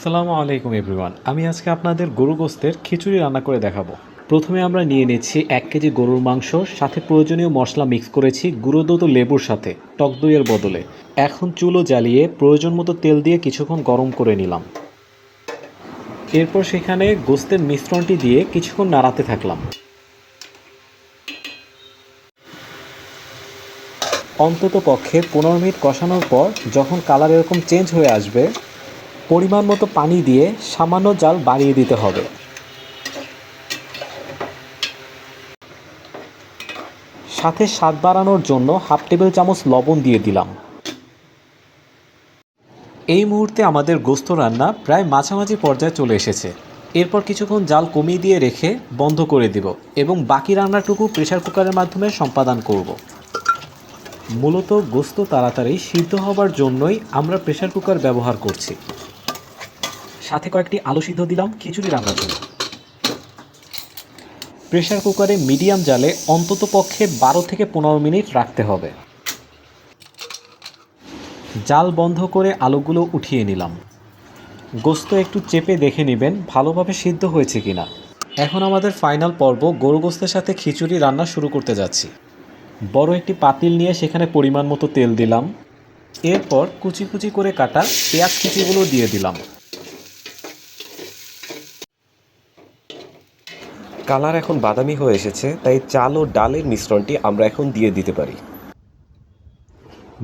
আসসালামু আলাইকুম এভরিওয়ান। আমি আজকে আপনাদের গরু গোস্তের খিচুড়ি রান্না করে দেখাবো। প্রথমে আমরা নিয়ে নিচ্ছি এক কেজি গরুর মাংস, সাথে প্রয়োজনীয় মশলা মিক্স করেছি গুঁড়ো দুধ লেবুর সাথে, টক দইয়ের বদলে। এখন চুলো জ্বালিয়ে প্রয়োজন মতো তেল দিয়ে কিছুক্ষণ গরম করে নিলাম। এরপর সেখানে গোস্তের মিশ্রণটি দিয়ে কিছুক্ষণ নাড়াতে থাকলাম। অন্তত পক্ষে পনেরো মিনিট কষানোর পর যখন কালার এরকম চেঞ্জ হয়ে আসবে পরিমাণ মতো পানি দিয়ে সামান্য জাল বাড়িয়ে দিতে হবে। সাথে স্বাদ বাড়ানোর জন্য হাফ টেবিল চামচ লবণ দিয়ে দিলাম। এই মুহূর্তে আমাদের গোস্ত রান্না প্রায় মাঝামাঝি পর্যায়ে চলে এসেছে। এরপর কিছুক্ষণ জাল কমিয়ে দিয়ে রেখে বন্ধ করে দিব এবং বাকি রান্নাটুকু প্রেশার কুকারের মাধ্যমে সম্পাদন করব। মূলত গোস্ত তাড়াতাড়ি সিদ্ধ হবার জন্যই আমরা প্রেশার কুকার ব্যবহার করছি। সাথে কয়েকটি আলু সিদ্ধ দিলাম, খিচুড়ি রান্নার জন্য। প্রেসার কুকারে মিডিয়াম জালে অন্তত পক্ষে বারো থেকে পনেরো মিনিট রাখতে হবে। জাল বন্ধ করে আলুগুলো উঠিয়ে নিলাম। গোস্ত একটু চেপে দেখে নেবেন ভালোভাবে সিদ্ধ হয়েছে কিনা। এখন আমাদের ফাইনাল পর্ব, গরু গোস্তের সাথে খিচুড়ি রান্না শুরু করতে যাচ্ছি। বড় একটি পাতিল নিয়ে সেখানে পরিমাণ মতো তেল দিলাম। এরপর কুচি কুচি করে কাটা পেঁয়াজ কুচিগুলো দিয়ে দিলাম। কালার এখন বাদামি হয়ে এসেছে, তাই চাল ও ডালের মিশ্রণটি আমরা এখন দিয়ে দিতে পারি।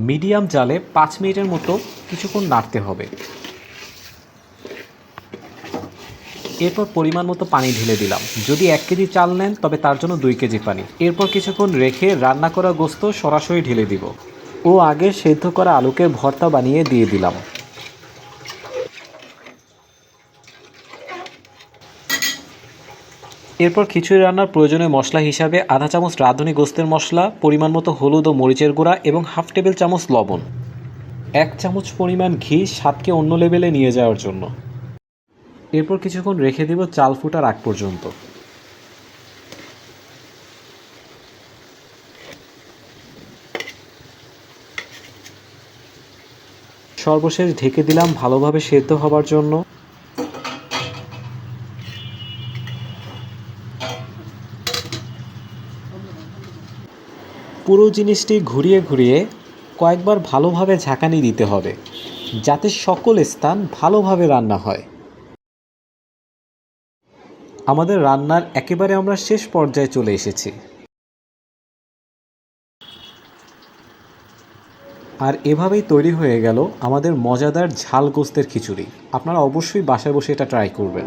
মিডিয়াম জালে পাঁচ মিনিটের মতো কিছুক্ষণ নাড়তে হবে। এরপর পরিমাণ মতো পানি ঢেলে দিলাম। যদি এক কেজি চাল নেন, তবে তার জন্য দুই কেজি পানি। এরপর কিছুক্ষণ রেখে রান্না করা গোস্ত সরাসরি ঢেলে দিব। ও আগে সেদ্ধ করা আলুকে ভর্তা বানিয়ে দিয়ে দিলাম। এরপর খিচুড়ি রান্নার প্রয়োজনীয় মশলা হিসাবে আধা চামচ রাঁধুনি গোস্তের মশলা, পরিমাণ মতো হলুদ ও মরিচের গুঁড়া এবং হাফ টেবিল চামচ লবণ। এক চামচ পরিমাণ ঘি স্বাদকে অন্য লেভেলে নিয়ে যাওয়ার জন্য। এরপর কিছুক্ষণ রেখে দেব চাল ফুটার আগ পর্যন্ত। সর্বশেষ ঢেকে দিলাম ভালোভাবে সেদ্ধ হবার জন্য। পুরো জিনিসটি ঘুরিয়ে ঘুরিয়ে কয়েকবার ভালোভাবে ঝাঁকানি দিতে হবে, যাতে সকল স্থান ভালোভাবে রান্না হয়। আমাদের রান্নার একেবারে আমরা শেষ পর্যায়ে চলে এসেছি। আর এভাবেই তৈরি হয়ে গেল আমাদের মজাদার ঝাল গোস্তের খিচুড়ি। আপনারা অবশ্যই বাসায় বসে এটা ট্রাই করবেন।